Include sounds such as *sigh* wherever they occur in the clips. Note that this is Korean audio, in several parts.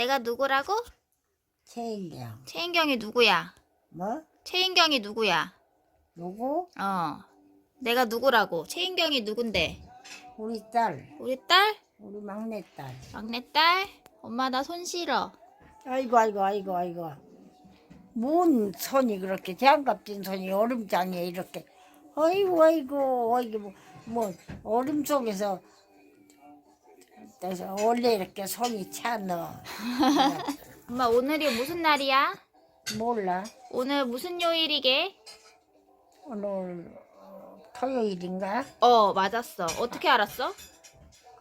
내가 누구라고? 최인경. 최인경이 누구야? 뭐? 최인경이 누구야? 누구? 어. 내가 누구라고? 최인경이 누군데? 우리 딸. 우리 딸? 우리 막내 딸. 막내 딸? 엄마 나손 실어. 아이고 아이고 아이고 아이고. 뭔 손이 그렇게 장갑진 손이 얼음장에 이렇게. 아이고 아이고 아이고 뭐, 뭐 얼음 속에서 그래서 원래 이렇게 손이 차너. *laughs* 엄마 오늘이 무슨 날이야? 몰라. 오늘 무슨 요일이게? 오늘 어, 토요일인가? 어 맞았어. 어떻게 알았어?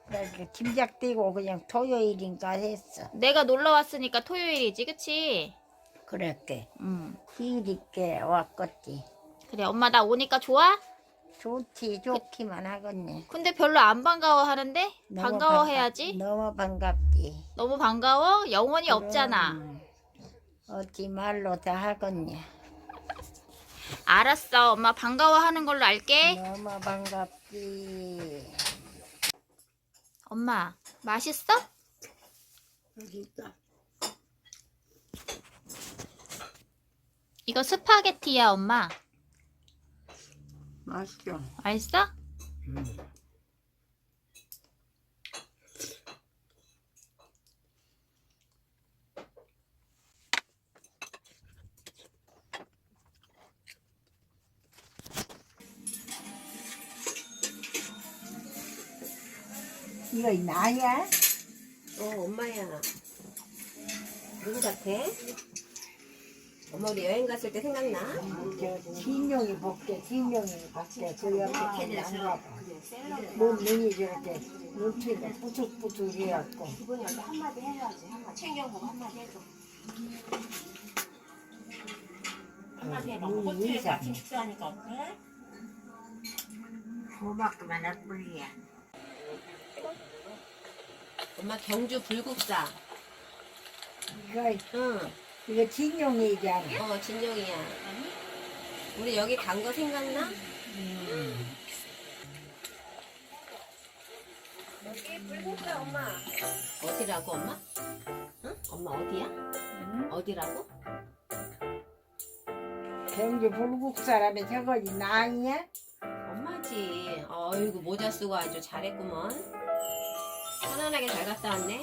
이렇게 짐작되고 그냥 토요일인가 했어. 내가 놀러 왔으니까 토요일이지, 그치? 그렇게 응. 힐 있게 왔겠지. 그래 엄마 나 오니까 좋아? 좋지 좋기만 하겠네. 근데 별로 안 반가워하는데? 너무 반가워해야지. 반갑- 너무 반갑지. 너무 반가워? 영혼이 없잖아. 그럼 어찌 말로 다 하겠냐. 알았어. 엄마 반가워하는 걸로 알게. 너무 반갑지. 엄마 맛있어? 이거 스파게티야 엄마. 맛있어. 맛있어? 이거 나야? 어, 엄마야. 누구 같아? 엄마 우리 여행 갔을 때 생각나? 저 진용이 볼게. 진용이 볼게. 그 옆에 남가 봐. 몸 눈이 저렇게 눈치가 뿌죽뿌죽 해갖고. 이번에 여기 한마디 해야지. 한마디. 챙겨보고 한마디 해줘. 한마디 해봐. 호텔에서 이상. 아침 식사하니까 어때? 고맙구만 할 뿐이야. 엄마 경주 불국사. 이거 응. 이거 진용이잖아. 어, 진영이야. 우리 여기 간 거 생각나? 여기 불국사 엄마. 어디라고 엄마? 응? 엄마 어디야? 응? 어디라고? 경주 불국 사람이 저거지 나이야? 엄마지. 어이구 모자 쓰고 아주 잘했구먼. 편안하게 잘 갔다 왔네.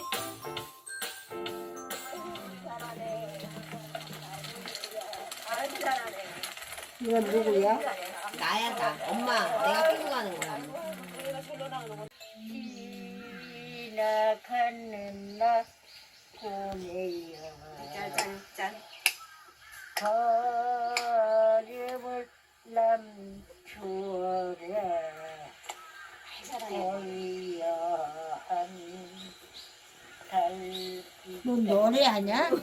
이건 누구야? 나야 나. 엄마 내가 끌고 가는 거야. 지나가는 나 보내요 짠짠. 거름을 남추어라 고요한 달빛 너 노래하냐? *laughs*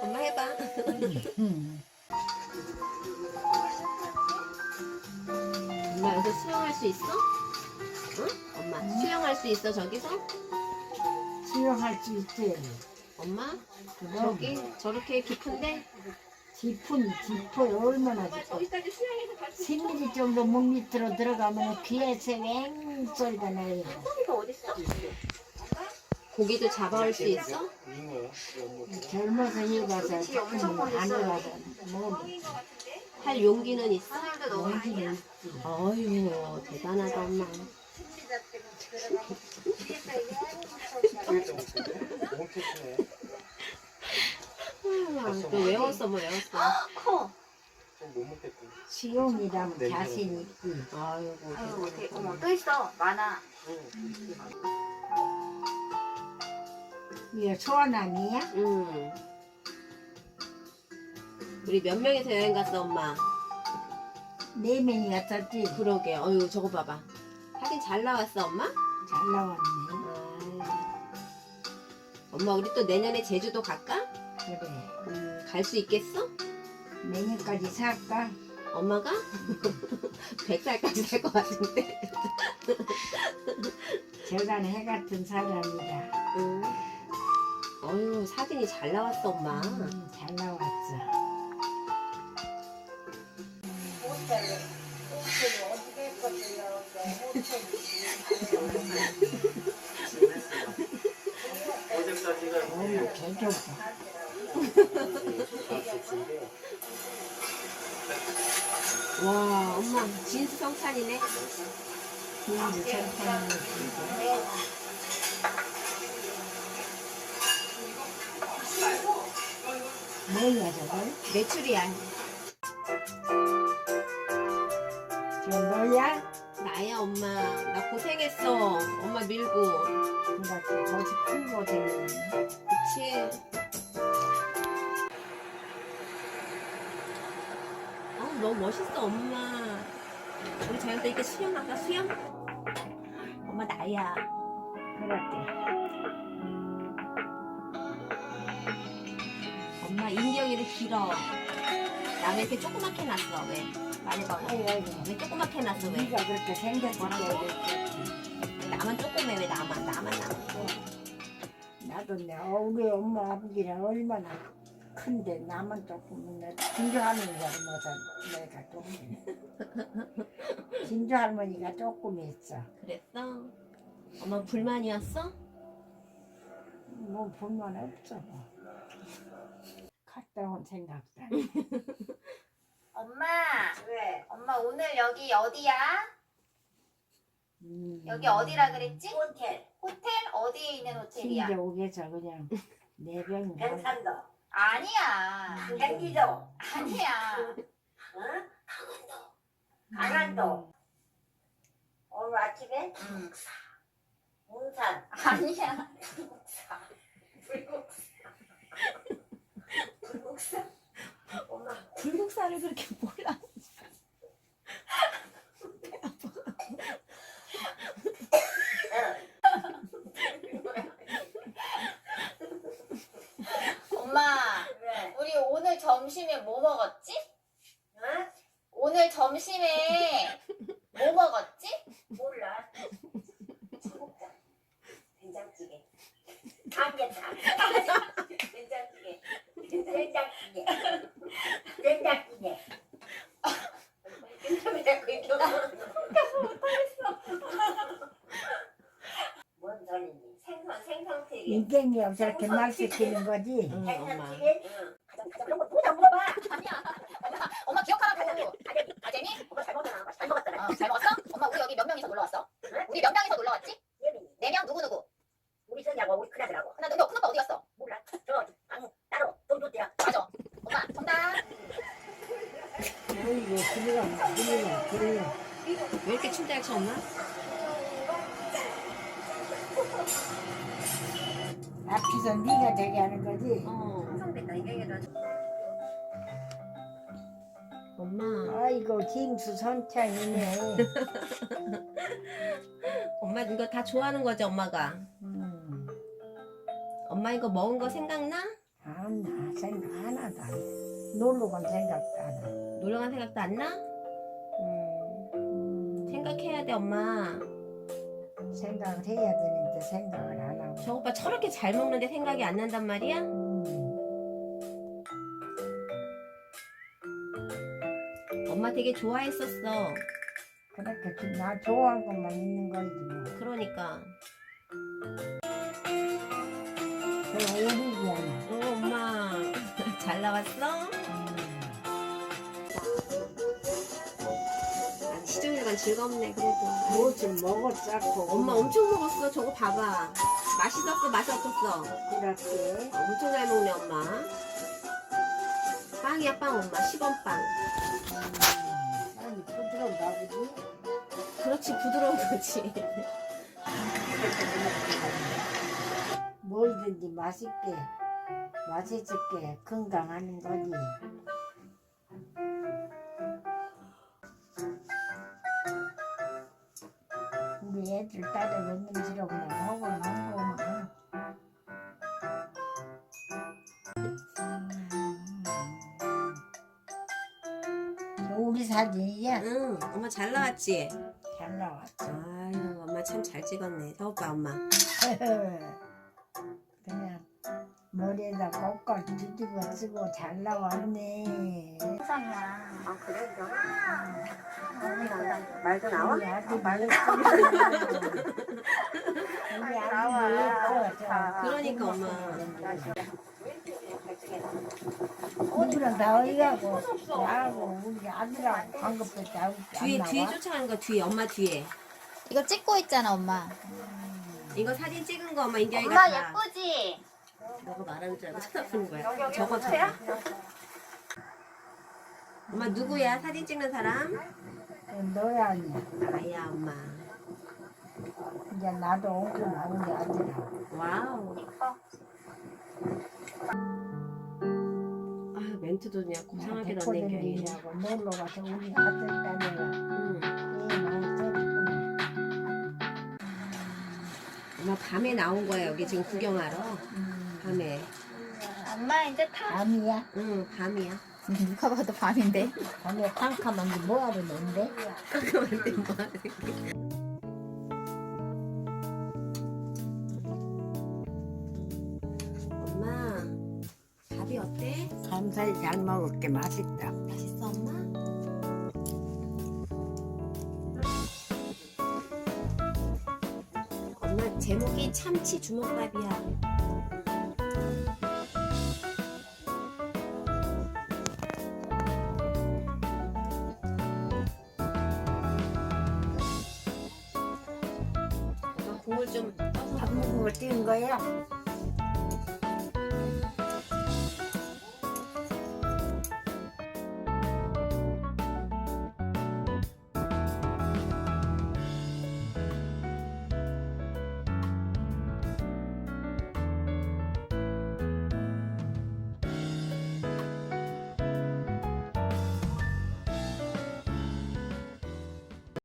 엄마 해봐. 엄마 여기서 수영할 수 있어? 응? 엄마 수영할 수 있어 저기서? 수영할 수 있지 엄마 그럼 저기 저렇게 깊은데? 깊은 깊어 얼마나 깊어 저기까지 수영해서 갈수 10mm 정도 물 밑으로 들어가면 귀에서 왱 소리가 나요. 있어? 어딨어? 고기도 잡아올 수 있어? 젊어서 조금 안뭐할 용기는 있어? 용기는. 어휴 대단하다 엄마. 아유, 또 외웠어 뭐 외웠어. 수영이라면 자신 있지. 아이고 대단하다. 어머 또 있어. 많아. 이 거 소아남이야? 응. 우리 몇 명이서 여행 갔어 엄마? 네 명이 갔었지. 그러게. 어유 저거 봐봐. 사진 잘 나왔어 엄마? 잘 나왔네. 아. 엄마 우리 또 내년에 제주도 갈까? 그래. 음, 갈 수 있겠어? 내년까지 살까? 엄마가? *laughs* 100살까지 살 것 같은데. 저간 해 같은 사람이다. 응. 어유 사진이 잘 나왔어 엄마. 음, 잘 나왔어. 호텔 어우 개좋다 와 엄마 진수성찬이네. 진주 천천히 뭐야 저걸? 메추리알. 저 너야? 나야 엄마. 나 고생했어. 엄마 밀고. 그렇지 거기 큰거 되네 그치. 아 너무 멋있어 엄마. 우리 때 이렇게 수영 할까 수영? 엄마 나야. 그렇대 엄마 인경이도 길어. 나 왜 이렇게 조그맣게 났어 왜? 말해봐. 아이고 아이고 왜 조그맣게 났어 왜? 네가 그렇게 뭐라고? 됐지 나만 조그매 왜 나만 나만 나만. 나도 내 우리 엄마 아버지랑 얼마나 큰데 나만 조금 내 진주 할머니가 뭐다 내가 조금 *laughs* 진주 할머니가 조금 있어 그랬어? 엄마 불만이었어? 뭐 불만 없어 생각도 안 *laughs* 엄마, 왜? 엄마 오늘 여기 어디야? 음. 여기 어디라 그랬지? 호텔 호텔 어디에 있는 호텔이야? 신기옥에서 그냥 네 내병 괜찮도 아니야. 경기도 아니야. 응? 강원도 오늘 아침에 응. 문산 아니야. *laughs* 불국사 엄마 불국사를 그렇게 몰라. 엄마, 왜? 우리 오늘 점심에 뭐 먹었지? 응? 오늘 점심에 뭐 먹었지? 몰라 청국장 된장찌개 삼계탕 된장찌개 된장찌개 된장찌개 이렇게 뭔 소리니? 생선 생선튀김. 인갱이 없어 이렇게 말 시키는 거지? 응 엄마. 생선튀김 가정 가정 그런 거 보자 물어봐 아니야. 엄마, 엄마 기억하라고. 아재미? 엄마 잘 먹었잖아 잘 먹었잖아 어, 잘 먹었어? 엄마 우리 여기 몇 명이서 놀러 왔어? 응? 우리 몇 명이서 놀러 왔지? 예민이 네 명 누구 누구? 우리 선이하고 우리 큰아들하고 하나 근데 큰 오빠 어디 갔어? 몰라 저방 따로 돈 줬대요 맞아. 엄마 정답. 그러가 그러가 왜 이렇게 춤잘춰 엄마? 앞에서 네가 되게 하는 거지 어. 엄마. 아이고 김수 선창이네 *laughs* 엄마 이거 다 좋아하는 거지 엄마가. 음. 엄마 이거 먹은 거 생각나? 안나 생각 하나도 안 나. 놀러 간 생각도 안 나. 놀러 간 생각도 안 나? 생각해야 돼 엄마. 생각을 해야 되는데 생각을 안 하고 저 오빠 저렇게 잘 먹는데 생각이 안 난단 말이야? 음, 엄마 되게 좋아했었어. 그렇게 좀 나 좋아한 것만 있는 거지 뭐 그러니까. 그 오르기야 어 엄마 *laughs* 잘 나왔어? 시종일관 즐겁네 그래도. 무엇을 먹었자고 엄마 엄청 먹었어. 저거 봐봐. 맛있었어, 맛이 없었어. 그렇게 어, 엄청 잘 먹네, 엄마. 빵이야, 빵, 엄마. 10원 빵. 아니 부드러운가 보지 그렇지, 부드러운 거지. 뭐든지 맛있게 맛있게 건강하는 거지 애들 딸을 vend음지로 그냥 먹으면 먹으면 우리 사진이야 응, 엄마 잘 나왔지? 잘 나왔어 아유, 엄마 참 잘 찍었네. 봐, 엄마. *laughs* 그냥 머리에다 꽃갈 뒤집어 쓰고 잘 나왔네 세상이야. 아 그래 말도 나와? 우리 나와. 아들 그러니까 엄마. 어디 가고 나하고 우리 아들하고 방금부터 다 뒤에 안 뒤에? 쫓아가는 거 뒤에 엄마 뒤에. 이거 찍고 있잖아 엄마. 이거 사진 찍은 거 엄마 인경이가 엄마 다. 예쁘지? 너가 말하는 줄 알고 쳐다보는 거야. 저거 저거. 엄마 누구야? 사진 찍는 사람? 너야 아니야 아야 엄마. 이제 나도 오구나 우리 아들하고 와우. 아 멘트도 그냥 고상하게 넣네 인경이. 데코들이라고 놀러 가서 우리 아들 딸내가 응. 애 많이 썼구나 엄마 밤에 나온 거야 여기 지금 구경하러. 밤에. 엄마 이제 타. 밤이야? 응 밤이야. 누가 봐도 밤인데. 밤에 캄캄한데 뭐하러 논대? 잠깐만 뭐 하는 엄마 밥이 어때? 감사히 잘 먹을게 맛있다 맛있어 엄마? 엄마 제목이 참치 주먹밥이야.